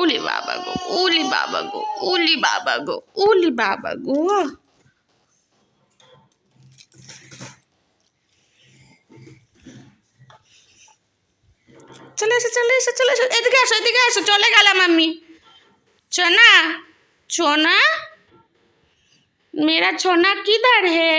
ওলি বাবা গো, ওলি বাবা গো, ওলি বাবা গো, ওলি বাবা গো। চলে এসো চলে এসো চলে এসো, এদিকে আসো এদিকে আসো, চলে গেলাম আমি ছোনা ছোনা মেরা ছোনা কিধার হে?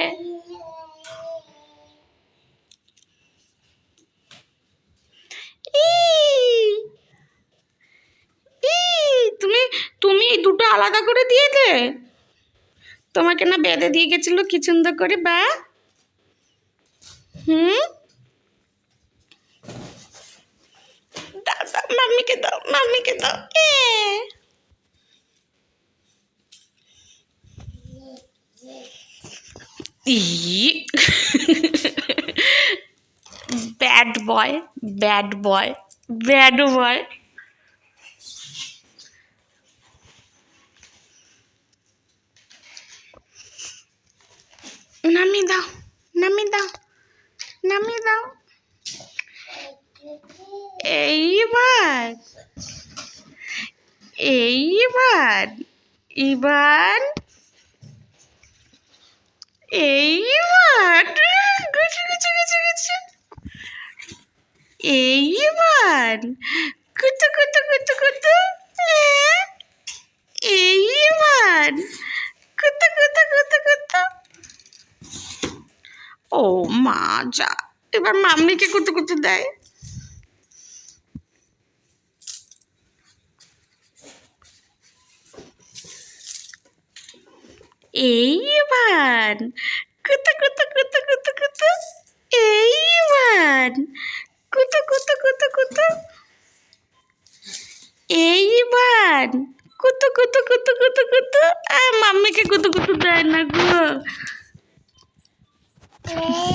আলাদা করে দিয়েছে তোমাকে না বেঁধে দিয়ে গেছিল কি সুন্দর করে, বা। হুম? মাম্মিকে দাও মাম্মিকে দাও। এ। Bad boy bad boy bad boy. নামি দাও নামি দাও নামি দাও এইবার এইবার এবার এইবার, গুছু গুছু গুছু গুছু এইবার, কুতু কুতু কুতু কুতু হ্যাঁ? এইবার কুতু কুতু কুতু কুতু ও মা, যা। এবার মাম্মিকে কুতু কুতু দেয়। এইবার কুতু কুতু কুতু কুতু কুতু। এইবার কুতু কুতু কুতু কুতু। এইবার কুতু কুতু কুতু কুতু কুতু। আ, মাম্মিকে কুতু কুতু দেয় না গো। হ্যাঁ।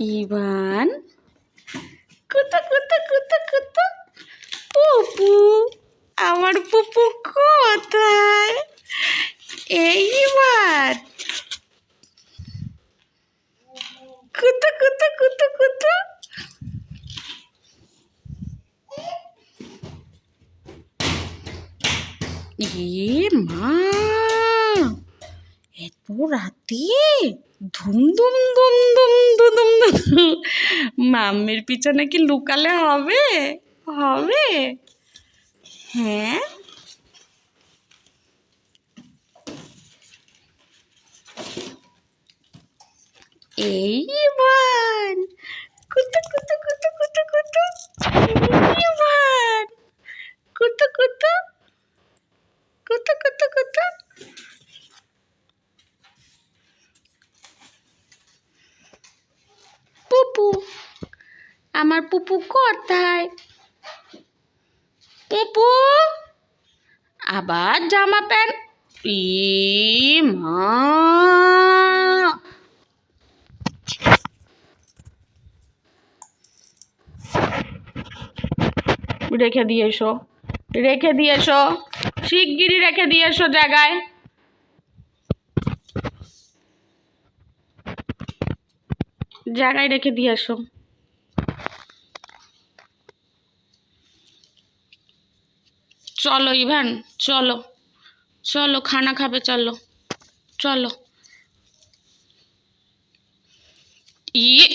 ইভান কুতু কুতু কুতু কুতু পুপু আমার পুপু কোথায় এইবার কুতু কুতু কুতু কুতু। এ মা, এত রাতে ধুম ধুম ধুম ধুম ধুম ধুম মাম্মির পিছনে কি লুকালে হবে? হবে? হ্যাঁ? এইবার কুতু কুতু কুতু কুতু কুতু এইবার কুতু কুতু কুতু কুতু কুতু পুপু আমার পুপু কোথায় পুপু আবার জামা প্যান্ট ই মা রেখে দিয়ে এসো। রেখে দিয়ে এসো। শিগগিরই রেখে দিয়ে এসো জায়গায়। জায়গায় রেখে দিয়ে এসো। চলো ইভান, চলো। চলো, খানা খাবে, চলো। চলো। ইয়ে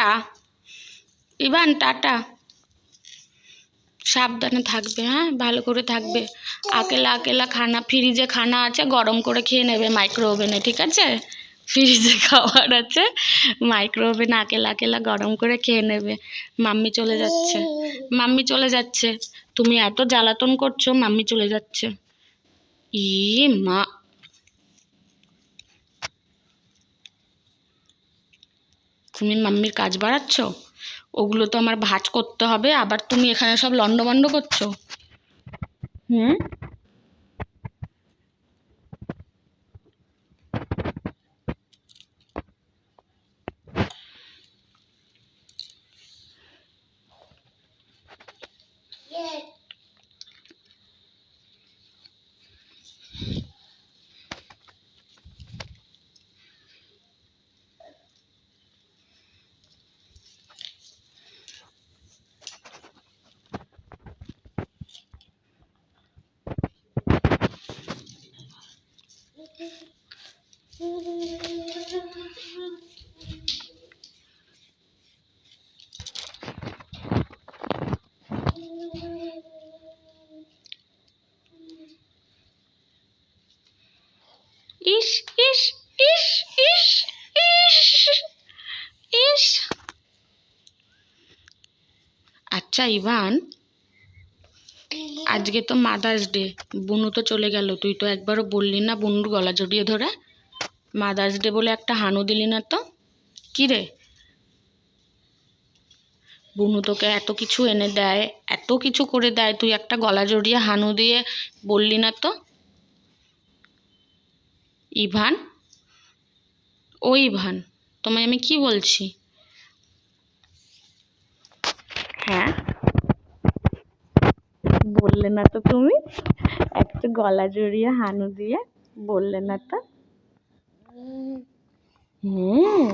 টাটা। Ivan, tata. সাবধানে থাকবে হ্যাঁ? ভালো করে থাকবে। আকেলা আকেলা খানা, ফ্রিজে খানা আছে, গরম করে খেয়ে নেবে মাইক্রো ওভেনে ঠিক আছে? ফ্রিজে খাবার আছে মাইক্রো ওভেনে আকেলা আকেলা গরম করে খেয়ে নেবে। মাম্মি চলে যাচ্ছে। মাম্মি চলে যাচ্ছে। তুমি এত জ্বালাতন করছ, মাম্মি চলে যাচ্ছে। ই মা। তুমি মাম্মির কাজ বাড়াচ্ছ? ওগুলো তো আমার ভাজ করতে হবে, আবার তুমি এখানে সব লন্ডভন্ড করছ। হুম? ইস ইস ইস ইস ইস ইস আচ্ছা ইভান আজকে তো মাদার্স ডে বুনু তো চলে গেল, তুই তো একবারও বললি না বুনুর গলা জড়িয়ে ধরে। মাদার্স ডে বলে একটা হানু দিলি না তো? কী রে? বুনু তোকে এত কিছু এনে দেয়, এত কিছু করে দেয়, তুই একটা গলা জড়িয়ে হানু দিয়ে বললি না তো? ইভান? ও ইভান, তোমায় আমি কি বলছি? হ্যাঁ? বললে না তো তুমি? একটা গলা জড়িয়ে হানু দিয়ে বললে না তো? হুম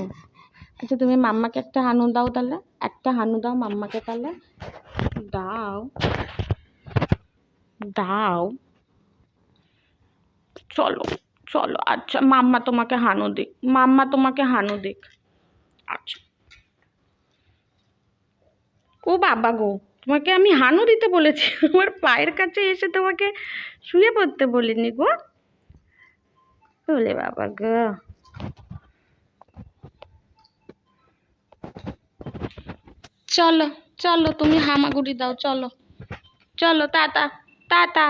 আচ্ছা তুমি মাম্মাকে একটা হানু দাও তাহলে। একটা হানু দাও মাম্মাকে তাহলে। দাও। দাও। চলো চলো। আচ্ছা মাম্মা তোমাকে হানু দিক। মাম্মা তোমাকে হানু দিক। আচ্ছা। ও বাবা গো। তোমাকে আমি হানু দিতে বলেছি। আমার পায়ের কাছে এসে তোমাকে শুয়ে পড়তে বলিনি গো। বলে বাবা গো। চলো চলো, তুমি হামাগুড়ি দাও, চলো। চলো, টাটা টাটা।